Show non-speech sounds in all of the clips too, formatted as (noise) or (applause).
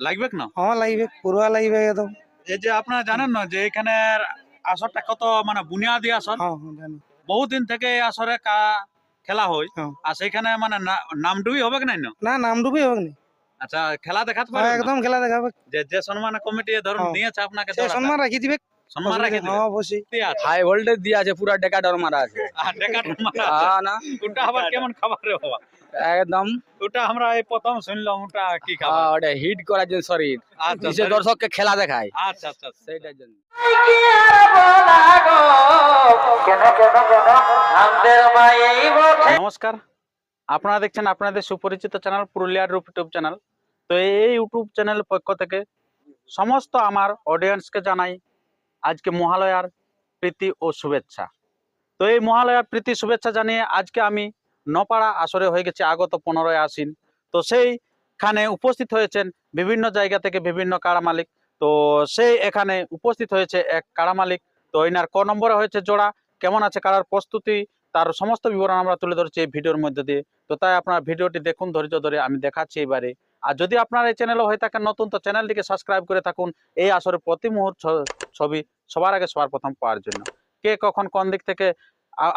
লাগবে না? হ্যাঁ লাগবে পুরো লাগবে একদম। এই যে আপনারা জানেন না যে এখানে আসরটা কত মানে বুনিয়াদি আসর? হ্যাঁ হ্যাঁ জানি। বহুদিন থেকে এই আসরে কা- খেলা হয়। হ্যাঁ। আর সেখানে মানে নামডুবি হবে না? না নাম ডুবি হবে না আচ্ছা খেলা দেখাতে না? একদম খেলা দেখাবে। যে যে সম্মান কমিটি ধরুন। দিয়েছে আপনাকে সম্মান রাখি দিবে সম্মান রাখি হ্যাঁ হাই ভোল্টেজ দিয়ে আছে পুরা ডেকা ডর মারা আছে। (laughs) আর ডেকার মারা না। ওটা আবার কেমন খাবার রে বাবা? একদম। ওটা আমরা এই প্রথম শুনলাম ওটা কি খাবার হ্যাঁ, ওটা হিট করার জন্য শরীর আচ্ছা যে দর্শককে খেলা দেখায় আচ্ছা আচ্ছা আচ্ছা। সেইটার জন্য নমস্কার আপনারা দেখছেন আপনাদের সুপরিচিত চ্যানেল পুরুলিয়ার রূপ ইউটিউব চ্যানেল তো এই ইউটিউব চ্যানেলের পক্ষ থেকে সমস্ত আমার অডিয়েন্সকে জানাই আজকে মহালয়ার প্রীতি ও শুভেচ্ছা তো এই মহালয়ার প্রীতি শুভেচ্ছা জানিয়ে আজকে আমি নপাড়া আসরে হয়ে গেছে আগত পনেরোই আশ্বিন। তো সেইখানে উপস্থিত হয়েছেন বিভিন্ন জায়গা থেকে বিভিন্ন কাড়া মালিক। তো সেই এখানে উপস্থিত হয়েছে এক কাড়া মালিক। তো এনার ক নম্বরে হয়েছে জোড়া। কেমন আছে কাড়ার প্রস্তুতি? তার সমস্ত বিবরণ আমরা তুলে ধরছি এই ভিডিওর মধ্যে দিয়ে। তো তাই আপনার ভিডিওটি দেখুন, ধৈর্য ধরে আমি দেখাচ্ছি এবারে আর যদি আপনার এই চ্যানেলে হয়ে থাকেন নতুন, তো চ্যানেলটিকে সাবস্ক্রাইব করে থাকুন। এই আসরে প্রতি মুহূর্ত ছবি সবার আগে সবার প্রথম পাওয়ার জন্য। কে কখন কোন দিক থেকে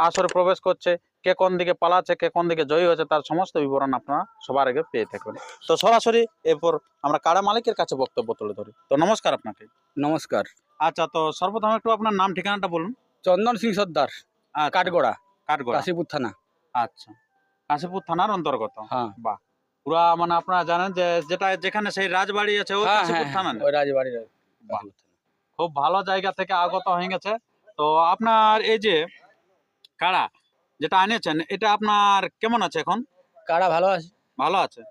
আসরে প্রবেশ করছে কে কোন দিকে পালাচ্ছে কে কোন দিকে জয়ী হচ্ছে তার সমস্ত বিবরণ আপনারা সবার আগে পেয়ে থাকবেন। তো সরাসরি এরপর আমরা কাড়া মালিকের কাছে বক্তব্য তুলে ধরি। তো নমস্কার আপনাকে। নমস্কার। আচ্ছা তো সর্বপ্রথম একটু আপনার নাম ঠিকানাটা বলুন। চন্দন সিং সর্দার আচ্ছা, কাঠগোড়া কাঠগড়া। কাশীপুর থানা। আচ্ছা। কাশীপুর থানার অন্তর্গত। হ্যাঁ। পুরা মানে আপনারা জানেন যে যেটা যেখানে সেই রাজবাড়ি আছে ওই হ্যাঁ হ্যাঁ কাশীপুর থানা ওই রাজবাড়ির বাহ। খুব ভালো জায়গা থেকে আগত হয়ে গেছে। তো আপনার এই যে কাড়া যেটা আনিয়েছেন এটা আপনার কেমন আছে এখন? কাড়া ভালো আছে? ভালো আছে।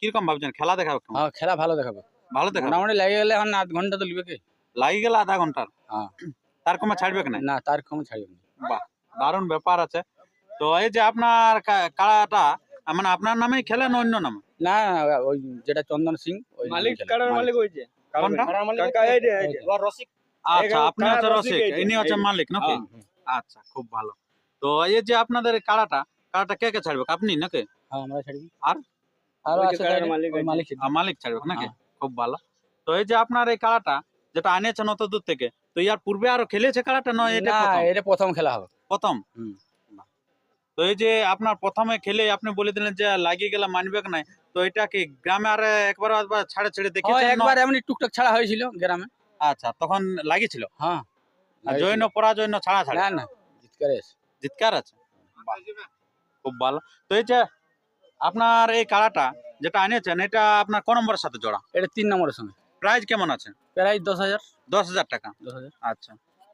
কীরকম ভাবছেন? খেলা দেখাবে কেমন? হ্যাঁ খেলা ভালো দেখাবে। ভালো দেখাবে? মোটামুটি লেগে গেলে এখন আধ ঘণ্টা তো লিবে কে? লাগি গেল আধা ঘণ্টার? হ্যাঁ। তার কমে ছাড়বে না? না তার কম ছাড়বে না। বাহ দারুণ ব্যাপার আছে। তো এই যে আপনার কা- কাড়াটা মানে আপনার নামেই খেলেন অন্য নামে? না ওই যেটা চন্দন সিং ওই মালিক খেলা। কাড়ার মালিক। মালিক। কোনটা? কাকা এই যে, এই যে। আচ্ছা এখানে আপনি হচ্ছে রসিক ইনি হচ্ছে মালিক নাকি? হ্যাঁ, আচ্ছা খুব ভালো। তো এই যে আপনাদের কাড়াটা কাড়াটা কে কে ছাড়বে? আপনি নাকি? হ্যাঁ আমরা ছাড়বি। আর? আছে মালিক মালিক ছাড়বে। মালিক ছাড়বে নাকি? হ্যাঁ। খুব ভালো। তো এই যে আপনার এই কাড়াটা যেটা আনিয়েছেন অত দূর থেকে তো ইয়ার পূর্বে আরও খেলেছে কাড়াটা নয় এটা এটা প্রথম খেলা হবে। প্রথম? তো এই যে আপনার প্রথমে খেলে আপনি বলে দিলেন যে লাগিয়ে গেলে মানবে নাই? তো এটা কি গ্রামে আর একবার একবার ছাড়ে ছেড়ে হ্যাঁ, দেখেছেন একবার এমনি টুকটাক ছাড়া হয়েছিল গ্রামে। আচ্ছা তখন লাগিয়েছিল? হ্যাঁ জৈন পরাজৈন ছাড়া ছাড়া? না না জিতকারে এসে। জিতকার আছে। খুব ভালো। তো এই যে আপনার এই কাড়াটা যেটা আনিয়েছেন এটা আপনার কোন নম্বরের সাথে জোড়া? এটা তিন নম্বরের সঙ্গে। প্রাইস কেমন আছে? প্রায় দশ হাজার। দশ হাজার টাকা। দশ হাজার। আচ্ছা।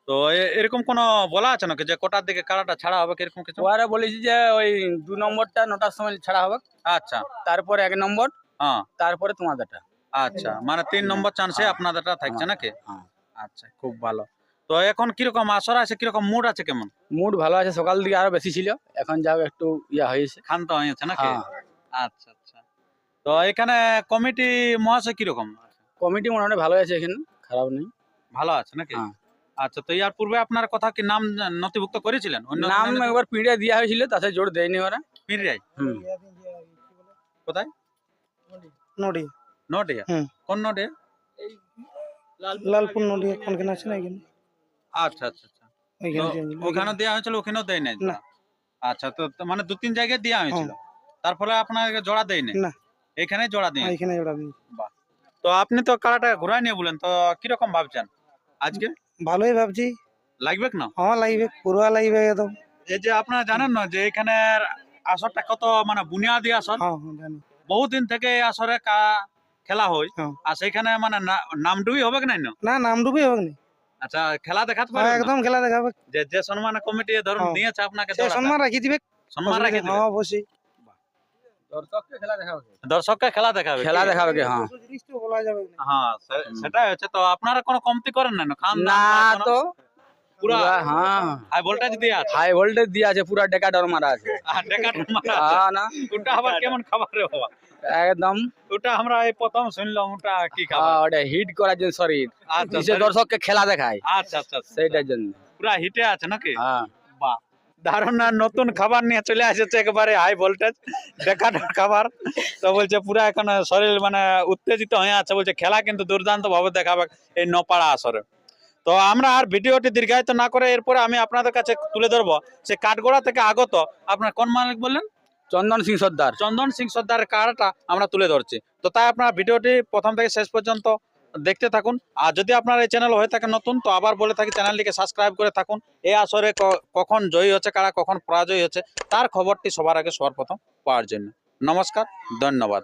তো এরকম কোনো বলা আছে নাকি যে কটার দিকে কাড়াটা ছাড়া হবে কীরকম কিছু? ওরা বলেছি যে ওই দু নম্বরটা নটার সময় ছাড়া হবে। আচ্ছা। তারপর এক নম্বর হ্যাঁ। তারপরে তোমাদেরটা। আচ্ছা। মানে তিন নম্বর চান্সে। আপনাদেরটা থাকছে হ্যাঁ, নাকি? হ্যাঁ। আচ্ছা খুব ভালো। তো এখন কীরকম আসর আছে কীরকম মুড আছে কেমন? মুড ভালো আছে সকাল দিকে আরও বেশি ছিল। এখন যাও একটু ইয়া হয়েছে। শান্ত হয়েছে নাকি? হ্যাঁ। আচ্ছা আচ্ছা। তো এখানে কমিটি মহাশয় কীরকম? কমিটি মোটামুটি ভালো আছে এখানে খারাপ নেই। ভালো আছে নাকি? হ্যাঁ। আচ্ছা তো ইয়ার পূর্বে আপনার কথা কি নাম নথিভুক্ত করেছিলেন? অন্য নাম একবার পিঁড়ে দেওয়া হয়েছিল তাতে জোর দেয়নি ওরা। হুম। কোথায়? নডিয়া নডিয়া। কোন নডিয়া লালপুর নডিয়া কোনখানে আছে না এখানে? আচ্ছা আচ্ছা আচ্ছা। ওখানে দেওয়া হয়েছিল ওখানেও দেয় নাই না। আচ্ছা তো মানে দু তিন জায়গায় দেওয়া হয়েছিল। তার ফলে আপনার জোড়া দেয় নাই? না। এখানে জোড়া দিয়ে হ্যাঁ, এখানে জোড়া দিই তো আপনি তো কাড়াটা নিয়ে বলেন তো কীরকম ভাবছেন? আজকে? ভালোই ভাবছি। লাগবে না? হ্যাঁ লাগবে পুরো লাগবে একদম। এই যে আপনারা জানেন না যে এখানে আসরটা কত মানে বুনিয়াদি আসর? হ্যাঁ হ্যাঁ বহুদিন থেকে এই আসরে কা- খেলা হয়। হ্যাঁ। আর সেখানে মানে নামডুবি হবে কি না? না নাম ডুবি হবে না? আচ্ছা খেলা দেখাতে হ্যাঁ পারবেন না? একদম খেলা দেখাবে। যে যে সম্মান কমিটি ধরুন হ্যাঁ। দিয়েছে আপনাকে সম্মান রাখি দিবে। সম্মান রাখি দিবে। হ্যাঁ অবশ্যই। দর্শককে খেলা দেখাবে। দর্শককে খেলা দেখাবে। খেলা দেখাবে হ্যাঁ। বলা যাবে হ্যাঁ সেটাই হচ্ছে তো আপনারা কোনো কমতি করেন না না? খান না তো। পুরা হ্যাঁ। হাই ভোল্টেজ দিয়ে আছে। হাই ভোল্টেজ দিয়ে আছে পুরা ডেকা ডর মারা আছে। আর ডেকার (laughs) মারা আছে। না। ওটা আবার কেমন খাবার রে বাবা? একদম। ওটা আমরা এই প্রথম শুনলাম ওটা কি খাবার? ওটা হিট করার জন্য শরীর আচ্ছা দর্শককে খেলা দেখায়। আচ্ছা আচ্ছা। সেইটার জন্য। পুরা হিটে আছে নাকি? হ্যাঁ। বাহ। নতুন খাবার নিয়ে চলে এসেছে একেবারে হাই ভোল্টেজ দেখানোর খাবার। তো বলছে পুরা এখন শরীর মানে উত্তেজিত হয়ে আছে। বলছে খেলা কিন্তু দুর্দান্ত ভাবে দেখাবে এই নপাড়া আসরে। তো আমরা আর ভিডিওটি দীর্ঘায়িত না করে এরপরে আমি আপনাদের কাছে তুলে ধরবো। সে কাঠগোড়া থেকে আগত আপনার কোন মালিক বললেন? চন্দন সিং সর্দার। চন্দন সিং সর্দারের কাড়াটা আমরা তুলে ধরছি। তো তাই আপনার ভিডিওটি প্রথম থেকে শেষ পর্যন্ত দেখতে থাকুন। আর যদি আপনার এই চ্যানেল হয়ে থাকে নতুন তো আবার বলে থাকি চ্যানেলটিকে সাবস্ক্রাইব করে থাকুন। এই আসরে কখন জয়ী হচ্ছে কারা কখন পরাজয় হচ্ছে তার খবরটি সবার আগে সবার প্রথম পাওয়ার জন্য। নমস্কার ধন্যবাদ।